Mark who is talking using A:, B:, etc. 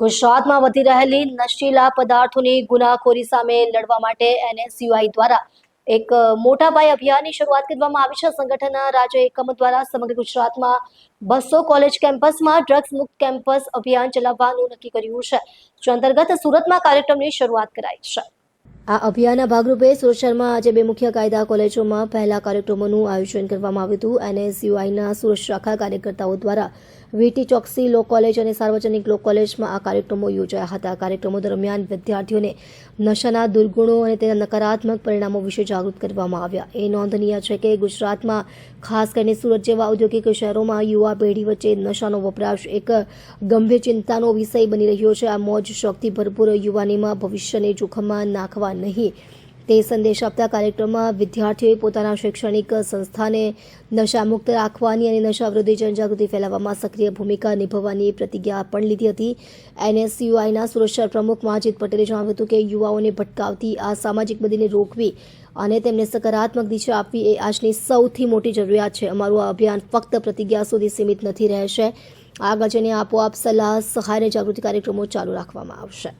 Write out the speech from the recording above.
A: ગુજરાતમાં વધી રહેલી નશીલા પદાર્થોની ગુનાખોરી સામે લડવા માટે એનએસયુઆઈ દ્વારા એક મોટા પાયે અભિયાનની શરૂઆત કરવામાં આવી છે. સંગઠનના રાજ્ય એકમ દ્વારા સમગ્ર ગુજરાતમાં બસો કોલેજ કેમ્પસમાં ડ્રગ્સ મુક્ત કેમ્પસ અભિયાન ચલાવવાનું નક્કી કર્યું છે. જે અંતર્ગત સુરતમાં કાર્યક્રમની શરૂઆત કરાઈ છે. આ અભિયાનના ભાગરૂપે સુરત શહેરમાં આજે બે મુખ્ય કાયદા કોલેજોમાં પહેલા કાર્યક્રમોનું આયોજન કરવામાં આવ્યું હતું. એનએસયુઆઈના સુરત શાખા કાર્યકર્તાઓ દ્વારા વીટી ચોકસી લો કોલેજ અને સાર્વજનિક લો કોલેજમાં આ કાર્યક્રમો યોજાયા હતા. કાર્યક્રમો દરમિયાન વિદ્યાર્થીઓને નશાના દુર્ગુણો અને તેના નકારાત્મક પરિણામો વિશે જાગૃત કરવામાં આવ્યા. એ નોંધનીય છે કે ગુજરાતમાં ખાસ કરીને સુરત જેવા ઔદ્યોગિક શહેરોમાં યુવા પેઢી વચ્ચે નશાનો વપરાશ એક ગંભીર ચિંતાનો વિષય બની રહ્યો છે. આ મોજ શોખથી ભરપૂર યુવાનીમાં ભવિષ્યને જોખમમાં નાખવા નહીં. તે સંદેશ આપતા કાર્યક્રમમાં વિદ્યાર્થીઓએ પોતાના શૈક્ષણિક સંસ્થાને નશામુક્ત રાખવાની અને નશા વિરોધી જનજાગૃતિ ફેલાવવામાં સક્રિય ભૂમિકા નિભાવવાની પ્રતિજ્ઞા પણ લીધી હતી. એનએસયુઆઈના સુરક્ષા પ્રમુખ માજીદ પટેલે જણાવ્યું હતું કે યુવાઓને ભટકાવતી આ સામાજિક બદીને રોકવી અને તેમને સકારાત્મક દિશા આપવી એ આજની સૌથી મોટી જરૂરિયાત છે. અમારું આ અભિયાન ફક્ત પ્રતિજ્ઞા સુધી સીમિત નથી રહેશે. આગળ જઈને આપોઆપ સલાહ સહાય અને જાગૃતિ કાર્યક્રમો ચાલુ રાખવામાં આવશે.